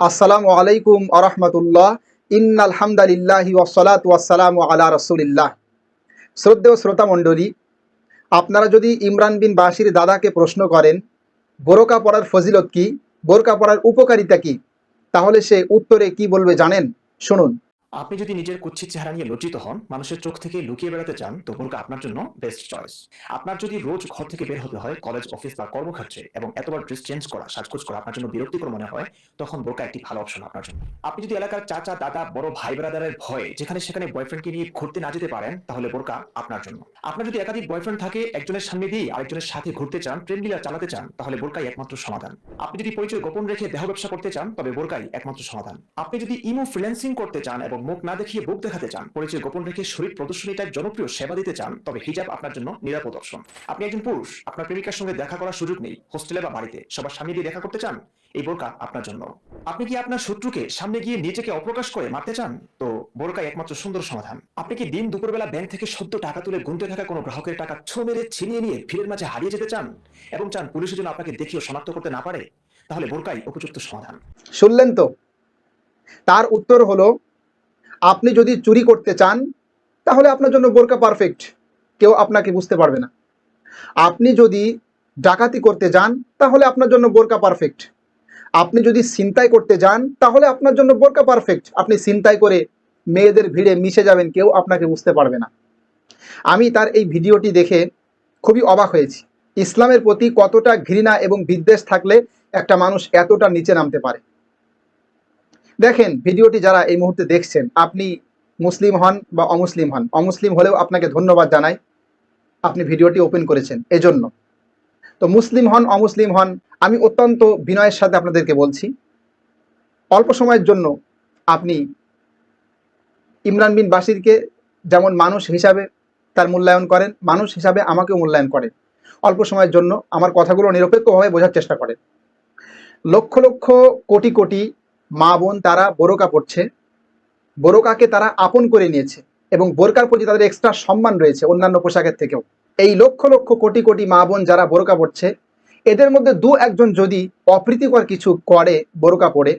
আসসালামু আলাইকুম আরহামতুল্লাহ ইন্নাল হামদালিল্লাহি ওসলাত ওয়াসালাম আলা রসুলিল্লাহ। শ্রদ্ধেয় শ্রোতা মণ্ডলী, আপনারা যদি ইমরান বিন বাসির দাদাকে প্রশ্ন করেন, বোরকা পড়ার ফজিলত কি, বোরকা পড়ার উপকারিতা কি, তাহলে সে উত্তরে কি বলবে জানেন? শুনুন। আপনি যদি নিজের কুচ্ছিত চেহারা নিয়ে লজ্জিত হন, মানুষের চোখ থেকে লুকিয়ে বেড়াতে চান, তো বোরকা আপনার জন্য বেস্ট চয়েস আপনার যদি রোজ ঘর থেকে বের হতে হয় কলেজ অফিস বা কর্মক্ষেত্রে এবং এতবার ড্রেস চেঞ্জ করা, সাজগোজ করা আপনার জন্য বিরক্তিকর মনে হয়, তখন বোরকা একটি ভালো অপশন আপনার জন্য। আপনি যদি এলাকার চাচা, দাদা, বড় ভাই ব্রাদারের ভয়ে যেখানে সেখানে বয়ফ্রেন্ডকে নিয়ে ঘুরতে না যেতে পারেন, তাহলে বোরকা আপনার জন্য। আপনার যদি একাধিক বয়ফ্রেন্ড থাকে, একজনের সামনে দিয়ে আরেকজনের সাথে ঘুরতে চান প্রেম লীলা চালাতে চান, তাহলে বোরকাই একমাত্র সমাধান। আপনি যদি পরিচয় গোপন রেখে দেহ ব্যবসা করতে চান, তবে বোরকাই একমাত্র সমাধান। আপনি যদি ইমো ফ্রিল্যান্সিং করতে চান এবং মুখ না দেখিয়ে বুক দেখাতে চান, পরিচয় গোপন রেখে শরীর প্রদর্শনী টাইপ জনপ্রিয় সেবা দিতে চান, তবে হিজাব আপনার জন্য নিরাপদ অপশন আপনি একজন পুরুষ, আপনার প্রেমিকার সঙ্গে দেখা করার সুযোগ নেই। হোস্টেলে বা বাড়িতে সবার সামনে দিয়ে দেখা করতে চান? এই বোরকা আপনার জন্য। আপনি কি আপনার শত্রুকে সামনে গিয়ে নিজেকে অপ্রকাশ করে মারতে চান? তো বোরকাই একমাত্র সুন্দর সমাধান। আপনি কি দিন দুপুরবেলা ব্যাংক থেকে সদ্য টাকা তুলে গুনতে থাকা কোনো গ্রাহকের টাকা ছো মেরে ছিনিয়ে নিয়ে ভিড়ের মাঝে হারিয়ে যেতে চান? এবং চান পুলিশের জন্য আপনাকে দেখিও শনাক্ত করতে না পারে? তাহলে বোরকাই উপযুক্ত সমাধান। শুনলেন তো? তার উত্তর হলো আপনি যদি চুরি করতে চান, তাহলে আপনার জন্য বোরকা পারফেক্ট কেউ আপনাকে বুঝতে পারবে না। আপনি যদি ডাকাতি করতে যান, তাহলে আপনার জন্য বোরকা পারফেক্ট আপনি যদি ছিনতাই করতে যান, তাহলে আপনার জন্য বোরকা পারফেক্ট আপনি ছিনতাই করে মেয়েদের ভিড়ে মিশে যাবেন, কেউ আপনাকে বুঝতে পারবে না। আমি তার এই ভিডিওটি দেখে খুবই অবাক হয়েছি। ইসলামের প্রতি কতটা ঘৃণা এবং বিদ্বেষ থাকলে একটা মানুষ এতটা নিচে নামতে পারে? দেখেন, ভিডিওটি যারা এই মুহূর্তে দেখছেন, আপনি মুসলিম হন বা অমুসলিম হন, অমুসলিম হলেও আপনাকে ধন্যবাদ জানাই আপনি ভিডিওটি ওপেন করেছেন, এজন্য। তো মুসলিম হন, অমুসলিম হন, আমি অত্যন্ত বিনয়ের সাথে আপনাদেরকে বলছি, অল্প সময়ের জন্য আপনি ইমরান বিন বাসিরকে যেমন মানুষ হিসাবে তার মূল্যায়ন করেন, মানুষ হিসাবে আমাকেও মূল্যায়ন করেন অল্প সময়ের জন্য আমার কথাগুলো নিরপেক্ষভাবে বোঝার চেষ্টা করেন লক্ষ লক্ষ কোটি কোটি মা বোন তারা বোরকা পড়ছে বোরকাকে তারা আপন করে নিয়েছে এবং বোরকার প্রতি তাদের এক্সট্রা সম্মান রয়েছে অন্যান্য পোশাকের থেকেও। এই লক্ষ লক্ষ কোটি কোটি মা বোন যারা বোরকা পড়ছে এদের মধ্যে দু একজন যদি অপ্রীতিকর কিছু করে বোরকা পড়ে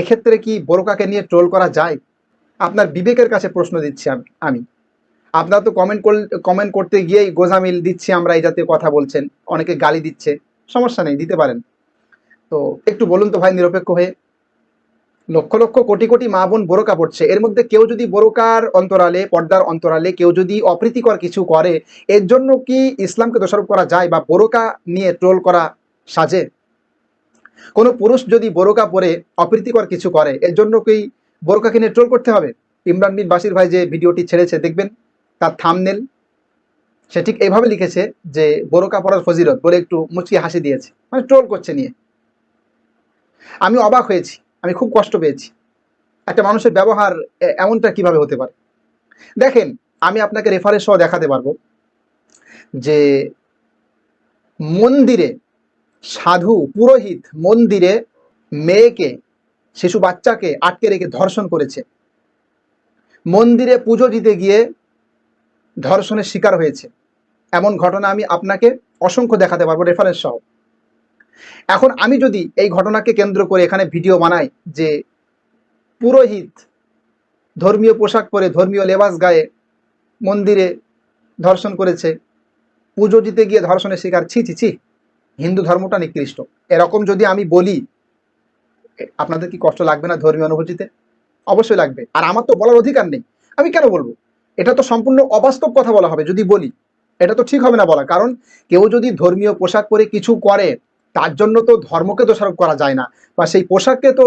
এক্ষেত্রে কি বোরকাকে নিয়ে ট্রোল করা যায়? আপনার বিবেকের কাছে প্রশ্ন দিচ্ছি আমি আমি। আপনারা তো কমেন্ট কমেন্ট করতে গিয়েই গোজামিল দিচ্ছি আমরা এই জাতীয় কথা বলছেন, অনেকে গালি দিচ্ছে, সমস্যা নেই, দিতে পারেন। তো একটু বলুন তো ভাই নিরপেক্ষ হয়ে। লক্ষ লক্ষ কোটি কোটি মা বোন বোরকা পড়ছে এর মধ্যে কেউ যদি বোরকার অন্তরালে, পর্দার অন্তরালে, কেউ যদি অপ্রীতিকর কিছু করে, এর জন্য কি ইসলামকে দোষারোপ করা যায় বা বোরকা নিয়ে ট্রোল করা সাজে? কোনো পুরুষ যদি বোরকা পরে অপ্রীতিকর কিছু করে, এর জন্য কি বোরকাকে নিয়ে ট্রোল করতে হবে? ইমরান বিন বাসির ভাই যে ভিডিওটি ছেড়েছে, দেখবেন তার থামনেল সে ঠিক এইভাবে লিখেছে যে বোরকা পরার ফজিরত বলে একটু মুচকি হাসি দিয়েছে। মানে ট্রোল করছে নিয়ে। আমি অবাক হয়েছি। আমি খুব কষ্ট পেয়েছি। একটা মানুষের ব্যবহার এমনটা কীভাবে হতে পারে? দেখেন, আমি আপনাকে রেফারেন্স সহ দেখাতে পারব যে মন্দিরে সাধু, পুরোহিত মন্দিরে মেয়েকে, শিশু বাচ্চাকে আটকে রেখে ধর্ষণ করেছে। মন্দিরে পুজো দিতে গিয়ে ধর্ষণের শিকার হয়েছে। এমন ঘটনা আমি আপনাকে অসংখ্য দেখাতে পারব রেফারেন্স সহ। এখন আমি যদি এই ঘটনাকে কেন্দ্র করে এখানে ভিডিও বানাই যে পুরোহিত ধর্মীয় পোশাক পরে ধর্মীয় লেবাস গায়ে মন্দিরে ধর্ষণ করেছে, পুজো দিতে গিয়ে ধর্ষণের শিকার, ছি ছি ছি, হিন্দু ধর্মটা নিকৃষ্ট। এরকম যদি আমি বলি আপনাদের কি কষ্ট লাগবে না ধর্মীয় অনুভূতিতে? অবশ্যই লাগবে। আর আমার তো বলার অধিকার নেই। আমি কেন বলব? এটা তো সম্পূর্ণ অবাস্তব কথা বলা হবে, যদি বলি। এটা তো ঠিক হবে না বলা। কারণ কেউ যদি ধর্মীয় পোশাক পরে কিছু করে তার জন্য তো ধর্মকে দোষারোপ করা যায় না বা সেই পোশাককে তো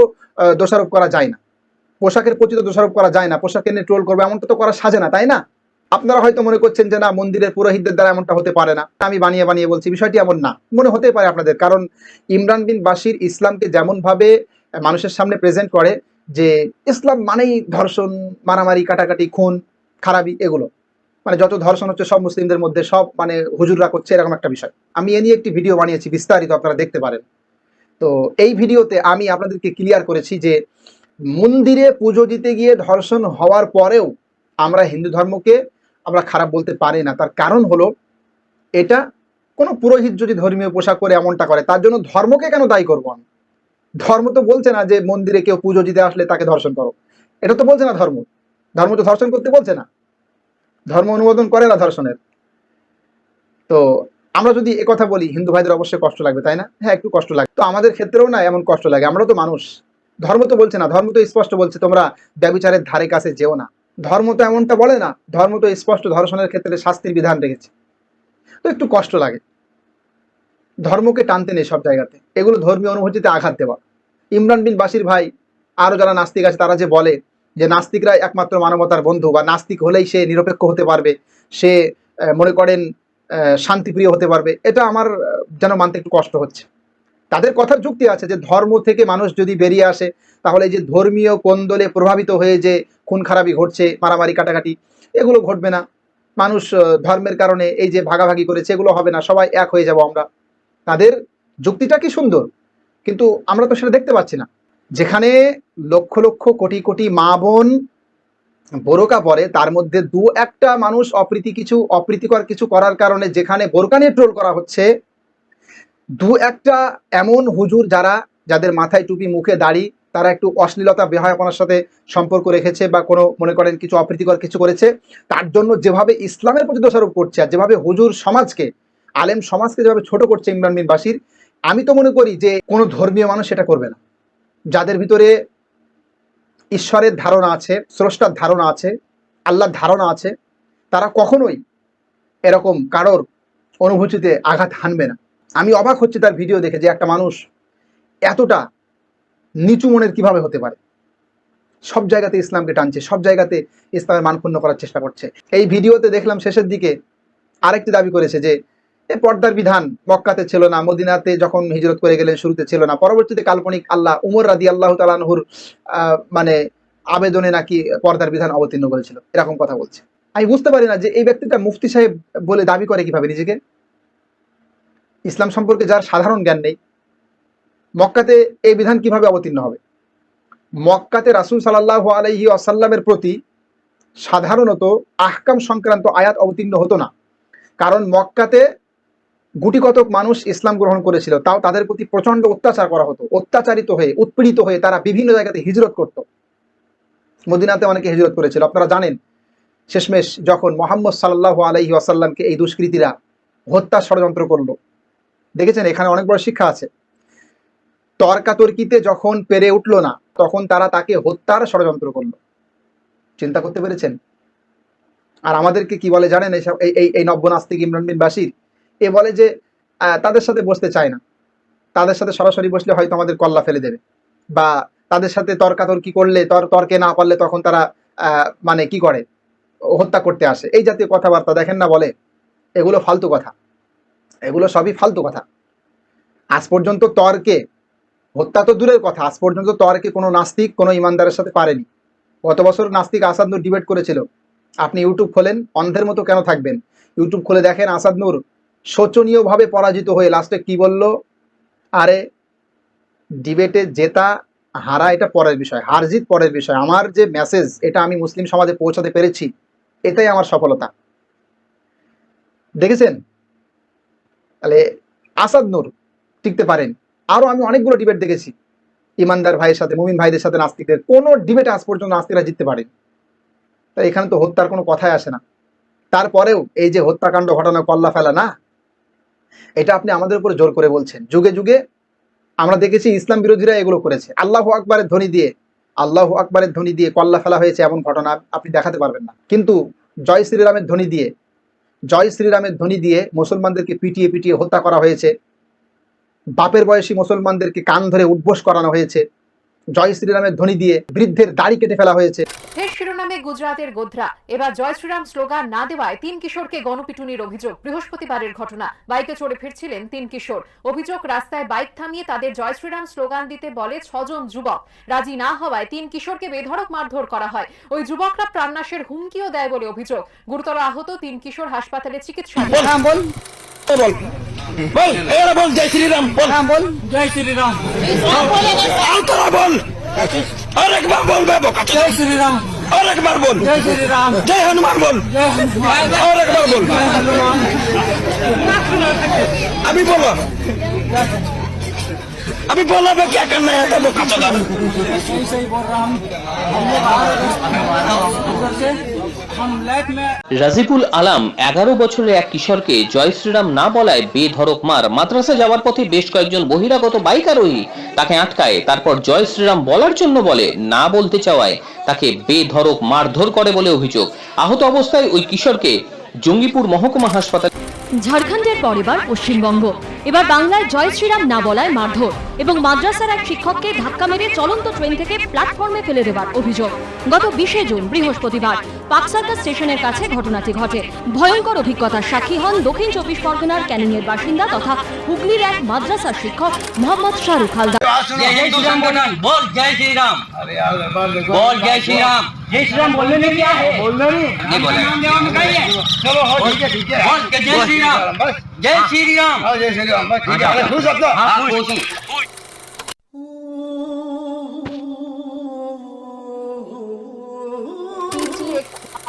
দোষারোপ করা যায় না। পোশাকের প্রতি তো দোষারোপ করা যায় না পোশাকে নিয়ে ট্রোল করবে এমনটা তো করা সাজে না, তাই না? আপনারা হয়তো মনে করছেন যে না, মন্দিরের পুরোহিতদের দ্বারা এমনটা হতে পারে না। আমি বানিয়ে বানিয়ে বলছি, বিষয়টি এমন না। মনে হতে পারে আপনাদের, কারণ ইমরান বিন বাসির ইসলামকে যেমনভাবে মানুষের সামনে প্রেজেন্ট করে যে, ইসলাম মানেই ধর্ষণ, মারামারি, কাটাকাটি, খুন, খারাপি, এগুলো। মানে যত ধর্ষণ হচ্ছে সব মুসলিমদের মধ্যে সব মানে হুজুররা করছে এরকম একটা বিষয়। আমি এ নিয়ে একটি ভিডিও বানিয়েছি, বিস্তারিত আপনারা দেখতে পারেন। তো এই ভিডিওতে আমি আপনাদেরকে ক্লিয়ার করেছি যে মন্দিরে পুজো দিতে গিয়ে ধর্ষণ হওয়ার পরেও আমরা হিন্দু ধর্মকে আমরা খারাপ বলতে পারি না। তার কারণ হলো এটা কোনো পুরোহিত যদি ধর্মীয় পোশাক পরে এমনটা করে, তার জন্য ধর্মকে কেন দায়ী করব আমি? ধর্ম তো বলছে না যে মন্দিরে কেউ পুজো দিতে আসলে তাকে ধর্ষণ করো। এটা তো বলছে না ধর্ম। ধর্ম তো ধর্ষণ করতে বলছে না। ধর্ম অনুমোদন করে না ধর্ষণের? তো আমরা যদি কথা বলি, হিন্দু ভাইদের অবশ্যই কষ্ট লাগবে, তাই না? হ্যাঁ একটু কষ্ট লাগে। তো আমাদের ক্ষেত্রেও না এমন কষ্ট লাগে, আমরা তো মানুষ। ধর্ম তো বলছে না, ধর্ম তো স্পষ্ট বলছে, তোমরা ব্যবিচারের ধারে কাছে যেও না। ধর্ম তো এমনটা বলে না, ধর্ম তো স্পষ্ট ধর্ষণের ক্ষেত্রে শাস্তির বিধান রেখেছে। তো একটু কষ্ট লাগে। ধর্মকে টানতে নেই সব জায়গাতে। এগুলো ধর্মীয় অনুভূতিতে আঘাত দেওয়া। ইমরান বিন বাসির ভাই আরও যারা নাস্তিক আছে, তারা যে বলে যে নাস্তিকরা একমাত্র মানবতার বন্ধু বা নাস্তিক হলেই সে নিরপেক্ষ হতে পারবে, সে মনে করেন শান্তিপ্রিয় হতে পারবে, এটা আমার যেন মানতে একটু কষ্ট হচ্ছে। তাদের কথার যুক্তি আছে যে ধর্ম থেকে মানুষ যদি বেরিয়ে আসে, তাহলে যে ধর্মীয় কোন্দলে প্রভাবিত হয়ে যে খুন খারাপি ঘটছে, মারামারি কাটাকাটি, এগুলো ঘটবে না। মানুষ ধর্মের কারণে এই যে ভাগাভাগি করেছে, এগুলো হবে না, সবাই এক হয়ে যাব আমরা। তাদের যুক্তিটা কি সুন্দর, কিন্তু আমরা তো সেটা দেখতে পাচ্ছি না। যেখানে লক্ষ লক্ষ কোটি কোটি মা বোন বোরকা পরে, তার মধ্যে দু একটা মানুষ অপ্রীতি কিছু, অপ্রীতিকর কিছু করার কারণে যেখানে বোরকা নিয়ে ট্রোল করা হচ্ছে, দু একটা এমন হুজুর যারা, যাদের মাথায় টুপি, মুখে দাড়ি, তারা একটু অশ্লীলতা, বেহায়াপনার সাথে সম্পর্ক রেখেছে বা কোনো মনে করেন কিছু অপ্রীতিকর কিছু করেছে, তার জন্য যেভাবে ইসলামের প্রতি দোষারোপ করছে আর যেভাবে হুজুর সমাজকে, আলেম সমাজকে যেভাবে ছোট করছে ইমরান বিন আমি তো মনে করি যে কোনো ধর্মীয় মানুষ সেটা করবে না। যাদের ভিতরে ঈশ্বরের ধারণা আছে, স্রষ্টার ধারণা আছে, আল্লাহর ধারণা আছে, তারা কখনোই এরকম কারোর অনুভূতিতে আঘাত হানবে না। আমি অবাক হচ্ছি তার ভিডিও দেখে যে একটা মানুষ এতটা নিচু মনের কীভাবে হতে পারে? সব জায়গাতে ইসলামকে টানছে, সব জায়গাতে ইসলামের মানক্ষুণ্ণ করার চেষ্টা করছে। এই ভিডিওতে দেখলাম শেষের দিকে আরেকটি দাবি করেছে যে পর্দার বিধান মক্কাতে ছিল না, মদিনাতে যখন হিজরত করে গেলেন শুরুতে ছিল না। পরবর্তীতে কাল্পনিক আল্লাহ উমর রাদি আল্লাহ তালানহুর মানে আবেদনে নাকি পর্দার বিধান অবতীর্ণ করেছিল। এরকম কথা বলছে। আমি বুঝতে পারি না যে এই ব্যক্তিটা মুফতি সাহেব বলে দাবি করে কীভাবে নিজেকে। ইসলাম সম্পর্কে যার সাধারণ জ্ঞান নেই, মক্কাতে এই বিধান কীভাবে অবতীর্ণ হবে? মক্কাতে রাসুল সাল্লাহ আলহি আসাল্লামের প্রতি সাধারণত আহকাম সংক্রান্ত আয়াত অবতীর্ণ হতো না। কারণ মক্কাতে গুটি কতক মানুষ ইসলাম গ্রহণ করেছিল, তাও তাদের প্রতি প্রচণ্ড অত্যাচার করা হতো, অত্যাচারিত হয়ে, উৎপীড়িত হয়ে তারা বিভিন্ন জায়গাতে হিজরত করত। মদিনাতে অনেকে হিজরত করেছিল, আপনারা জানেন, শেষমেশ যখন মোহাম্মদ সাল্লাহ আলহি আসাল্লামকে এই দুষ্কৃতীরা হত্যা ষড়যন্ত্র করল। দেখেছেন, এখানে অনেক বড় শিক্ষা আছে। তর্কাতর্কিতে যখন পেরে উঠল না, তখন তারা তাকে হত্যার ষড়যন্ত্র করল। চিন্তা করতে পেরেছেন? আর আমাদেরকে কি বলে জানেন এই এই এই নব্যনাস্তিক ইমরান বিন বাসির এ বলে যে তাদের সাথে বসতে চায় না। তাদের সাথে সরাসরি বসলে হয়তো আমাদের কল্লা ফেলে দেবে। বা তাদের সাথে তর্কাতর্কি করলে, তর, তর্কে না পারলে তখন তারা মানে কি করে? হত্যা করতে আসে। এই জাতীয় কথাবার্তা দেখেন না বলে, এগুলো ফালতু কথা। এগুলো সবই ফালতু কথা। আজ পর্যন্ত তর্কে, হত্যা তো দূরের কথা, আজ পর্যন্ত তর্কে কোনো নাস্তিক, কোনো ইমানদারের সাথে পারেনি। গত বছর নাস্তিক আসাদ নূর ডিবেট করেছিল, আপনি ইউটিউব খোলেন, অন্ধের মতো কেন থাকবেন? ইউটিউব খুলে দেখেন আসাদ নূর শোচনীয়ভাবে পরাজিত হয়ে লাস্টে কি বলল? আরে, ডিবেটে জেতা, হারা, এটা পরের বিষয়। হার জিত পরের বিষয়। আমার যে মেসেজ এটা আমি মুসলিম সমাজে পৌঁছাতে পেরেছি, এটাই আমার সফলতা। দেখেছেন? তাহলে আসাদ নূর টিকতে পারেন। আরও আমি অনেকগুলো ডিবেট দেখেছি, ইমানদার ভাইয়ের সাথে, মুমিন ভাইদের সাথে নাস্তিকদের। কোনো ডিবেটে আজ পর্যন্ত নাস্তিকরা জিততে পারেন। তাই এখানে তো হত্যার কোনো কথাই আসে না। তারপরেও এই যে হত্যাকাণ্ড, ঘটনা, কল্লা ফেলা, না? এটা আপনি আমাদের উপরে জোর করে বলছেন। যুগে যুগে আমরা দেখেছি ইসলাম বিরোধীরা এগুলো করেছে। আল্লাহ আকবরের ধ্বনি দিয়ে, আল্লাহ আকবরের ধ্বনি দিয়ে কল্লা ফেলা হয়েছে এমন ঘটনা আপনি দেখাতে পারবেন না। কিন্তু জয় শ্রীরামের ধ্বনি দিয়ে, জয় শ্রীরামের ধ্বনি দিয়ে মুসলমানদেরকে পিটিয়ে পিটিয়ে হত্যা করা হয়েছে। বাপের বয়সী মুসলমানদেরকে কান ধরে উদ্বোস করানো হয়েছে। জয় শ্রীরামের ধ্বনি দিয়ে বৃদ্ধের দাড়ি কেটে ফেলা হয়েছে। ফের শিরোনামে গুজরাটের গোধরা। এবার জয় শ্রীরাম স্লোগান না দেওয়ায় তিন কিশোরকে গণপিটুনির অভিযোগ। বৃহস্পতিবারের ঘটনা। বাইকে চড়ে ফিরছিলেন তিন কিশোর। অভিযোগ রাস্তায় বাইক থামিয়ে তাদের জয় শ্রীরাম স্লোগান দিতে বলে ছজন যুবক। রাজি না হওয়ায় তিন কিশোরকে বেধড়ক মারধর করা হয়। ওই যুবকরা প্রাণনাশের হুমকিও দেয় বলে অভিযোগ। গুরুতর আহত তিন কিশোর হাসপাতালে চিকিৎসা বল হ্যাঁ বল বল বল এরা বল জয় শ্রীরাম বল হ্যাঁ বল জয় শ্রীরাম আর তোরা বল আরেকবার বল বাবু জয় শ্রীরাম আরেকবার বল জয় শ্রীরাম জয় হনুমান বল জয় হনুমান আরেকবার বল জয় হনুমান আমি বলো अभी बोला मैं क्या करना है था वो कच्चा था सही सही बोल रहा हूँ রাজিবুল আলাম এগারো বছরের এক কিশোরকে জয় শ্রীরাম না বলায় বেধরক মার। মাদ্রাসা যাওয়ার পথে বেশ কয়েকজন বহিরাগত বাইক তাকে আটকায় তারপর জয় শ্রীরাম বলার জন্য বলে না বলতে চাওয়ায় তাকে বেধরক মারধর করে বলে অভিযোগ। আহত অবস্থায় ওই কিশোরকে জঙ্গিপুর মহকুমা হাসপাতাল ঝাড়খণ্ডের পরিবার পশ্চিমবঙ্গ। এবার বাংলায় জয় শ্রীরাম না বলায় মারধর এবং মাদ্রাসার এক শিক্ষককে ধাক্কা মেরে চলন্ত ট্রেন থেকে প্ল্যাটফর্মে ফেলে দেওয়ার অভিযোগ গত বিশে জুন বৃহস্পতিবার পাকসার্কা স্টেশনের কাছে ঘটনাটি ঘটে ভয়ঙ্কর অভিজ্ঞতার সাক্ষী হন দক্ষিণ চব্বিশ পরগনার ক্যানিংয়ের বাসিন্দা তথা হুগলির এক মাদ্রাসার শিক্ষক মোহাম্মদ শাহরুখ হালদার जय जय श्री राम बोल बोल जय श्री राम बोल जय श्री राम जय श्री राम बोलने में क्या है बोलना नहीं नहीं बोला चलो ठीक है ठीक है बोल के जय श्री राम जय જય શ્રી રામ. જય શ્રી રામ. શું શબ્દ? હા હું છું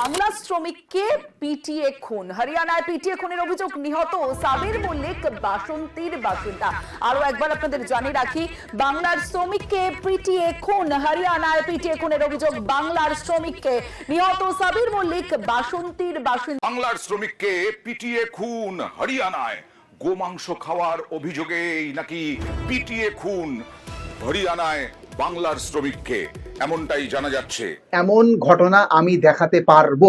বাংলা শ্রমিককে পিটিএ খুন। হরিয়ানায় পিটিএ খুনের অভিযোগ নিহত সাবির মল্লিক, বাসন্তীর বাসিন্দা। আরও একবার আপনাদের জানিয়ে রাখি, বাংলার শ্রমিককে পিটিএ খুন। হরিয়ানায় পিটিএ খুনের অভিযোগ বাংলার শ্রমিককে। নিহত সাবির মল্লিক, বাসন্তীর বাসিন্দা। বাংলার শ্রমিককে পিটিয়ে খুন হরিয়ানায়। গোমাংস খাওয়ার অভিযোগেই নাকি পিটিয়ে খুন হরিয়ানায় বাংলার শ্রমিককে? এমনটাই জানা যাচ্ছে। এমন ঘটনা আমি দেখাতে পারব।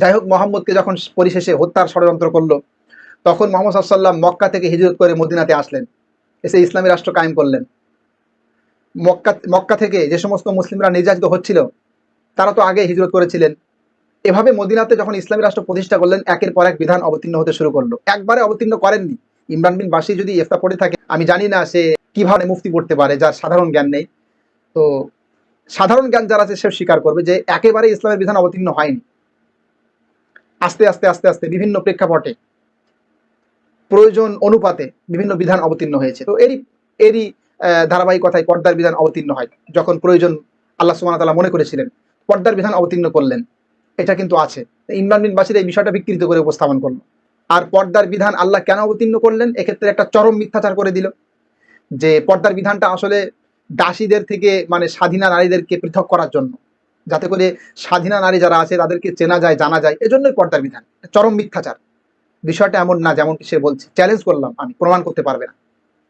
যাই হোক, মোহাম্মদকে যখন পরিশেষে হত্যার ষড়যন্ত্র করল, তখন মোহাম্মদ সাল্লাম মক্কা থেকে হিজরত করে মদিনাতে আসলেন। এসে ইসলামী রাষ্ট্র কায়েম করলেন। মক্কা মক্কা থেকে যে সমস্ত মুসলিমরা নির্যাতিত হচ্ছিল, তারা তো আগে হিজরত করেছিলেন। এভাবে মদিনাতে যখন ইসলামী রাষ্ট্র প্রতিষ্ঠা করলেন, একের পর এক বিধান অবতীর্ণ হতে শুরু করল। একবারে অবতীর্ণ করেননি। ইমরান বিন বাসি যদি ইফতা পড়ে থাকে, আমি জানি না সে কীভাবে মুফতি পড়তে পারে, যার সাধারণ জ্ঞান নেই। তো সাধারণ জ্ঞান যারা আছে সে স্বীকার করবে যে একেবারে ইসলামের বিধান অবতীর্ণ হয়নি। আস্তে আস্তে আস্তে আস্তে বিভিন্ন প্রেক্ষাপটে, প্রয়োজন অনুপাতে বিভিন্ন বিধান অবতীর্ণ হয়েছে। তো এরই এরই ধারাবাহিকতায় পর্দার বিধান অবতীর্ণ হয়। যখন প্রয়োজন আল্লাহ ওয়া তাআলা মনে করেছিলেন, পর্দার বিধান অবতীর্ণ করলেন। এটা কিন্তু আছে। ইমরান বিন এই বিষয়টা বিকৃত করে উপস্থাপন করল। আর পর্দার বিধান আল্লাহ কেন অবতীর্ণ করলেন? এক্ষেত্রে একটা চরম মিথ্যাচার করে দিল। যে পর্দার বিধানটা আসলে দাসীদের থেকে মানে স্বাধীনা নারীদেরকে পৃথক করার জন্য। যাতে করে স্বাধীনা নারী যারা আছে, তাদেরকে চেনা যায়, জানা যায়, এজন্যই পর্দার বিধান। চরম মিথ্যাচার। বিষয়টা এমন না যেমনটি সে বলছে। চ্যালেঞ্জ করলাম আমি, প্রমাণ করতে পারবে না।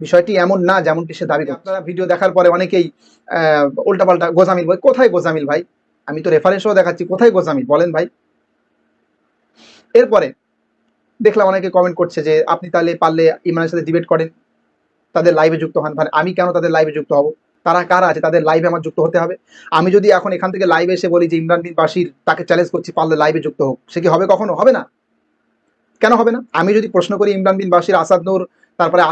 বিষয়টি এমন না যেমনটি সে দাবি আপনারা ভিডিও দেখার পরে অনেকেই উল্টাপাল্টা গোজামিল ভাই কোথায় গোজামিল ভাই? আমি তো রেফারেন্সও দেখাচ্ছি, কোথায় গোজামিল বলেন ভাই। এরপরে দেখলাম অনেকে কমেন্ট করছে যে, আপনি তাহলে পারলে ইমরানের সাথে ডিবেট করেন। তাদের লাইভে যুক্ত হন। মানে আমি কেন তাদের লাইভে যুক্ত হব? তারা কারা আছে তাদের লাইভে আমার যুক্ত হতে হবে। আমি যদি এখন এখান থেকে লাইভে এসে বলি যে ইমরান বিন বাসির তাকে চ্যালেঞ্জ করছি, পারলে লাইভে যুক্ত হোক। সে কি হবে কখনো? হবে না। কেন হবে না? আমি যদি প্রশ্ন করি ইমরান বিন বাসির আসাদ নূর, তারপরে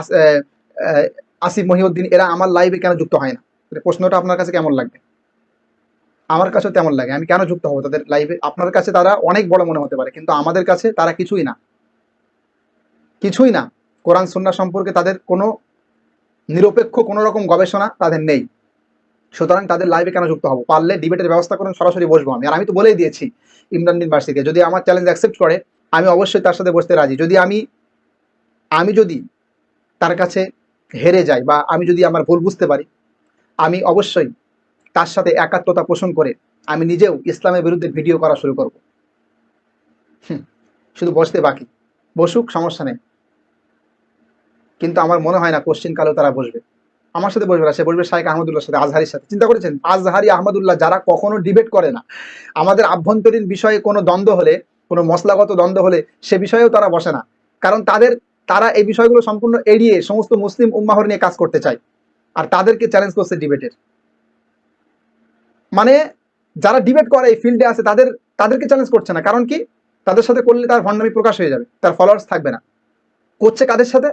আসিফ মহিউদ্দিন, এরা আমার লাইভে কেন যুক্ত হয় না? প্রশ্নটা আপনার কাছে কেমন লাগবে? আমার কাছেও তেমন লাগে। আমি কেন যুক্ত হব তাদের লাইভে আপনার কাছে তারা অনেক বড় মনে হতে পারে, কিন্তু আমাদের কাছে তারা কিছুই না। কিছুই না। কোরআন, সুন্নাহ সম্পর্কে তাদের কোনো নিরপেক্ষ কোনো রকম গবেষণা তাদের নেই। সুতরাং তাদের লাইভে কেন যুক্ত হব? পারলে ডিবেটের ব্যবস্থা করুন, সরাসরি বসবো আমি। আর আমি তো বলেই দিয়েছি ইমরান বিন বার্সিকে যদি আমার চ্যালেঞ্জ অ্যাকসেপ্ট করে, আমি অবশ্যই তার সাথে বসতে রাজি। যদি আমি আমি যদি তার কাছে হেরে যাই বা আমি যদি আমার ভুল বুঝতে পারি, আমি অবশ্যই তার সাথে একাত্মতা পোষণ করে আমি নিজেও ইসলামের বিরুদ্ধে ভিডিও করা শুরু করব। শুধু বসতে বাকি। বসুক, সমস্যা নেই। কিন্তু আমার মনে হয় না কোশ্চিন কালেও তারা বসবে। আমার সাথে বসবে না, সে বসবে শাইখ আহমদুল্লাহর সাথে, আজহারির সাথে। চিন্তা করেছেন? আজহারি, আহমদুল্লাহ যারা কখনো ডিবেট করে না, আমাদের আভ্যন্তরীণ বিষয়ে কোনো দ্বন্দ্ব হলে, কোনো মশলাগত দ্বন্দ্ব হলে, সে বিষয়েও তারা বসে না। কারণ তাদের, তারা এই বিষয়গুলো সম্পূর্ণ এড়িয়ে সমস্ত মুসলিম উম্মাহর নিয়ে কাজ করতে চায়। আর তাদেরকে চ্যালেঞ্জ করছে ডিবেটের মানে যারা ডিবেট করে এই ফিল্ডে আছে, তাদের, তাদেরকে চ্যালেঞ্জ করছে না। কারণ কি? তাদের সাথে করলে তার ভণ্ডামি প্রকাশ হয়ে যাবে, তার ফলোয়ার্স থাকবে না। করছে কাদের সাথে?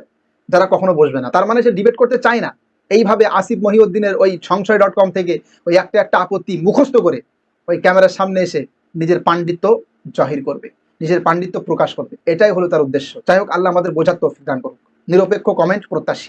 যারা কখনো বসবে না। তার মানে সে ডিবেট করতে চায় না। এইভাবে আসিফ মহিউদ্দিনের ওই সংশয় ডট কম থেকে ওই একটা একটা আপত্তি মুখস্থ করে ওই ক্যামেরার সামনে এসে নিজের পাণ্ডিত্য জাহির করবে, নিজের পাণ্ডিত্য প্রকাশ করবে। এটাই হলো তার উদ্দেশ্য। যাই হোক, আল্লাহ আমাদের বোঝার তৌফিক দান করুক। নিরপেক্ষ কমেন্ট প্রত্যাশী।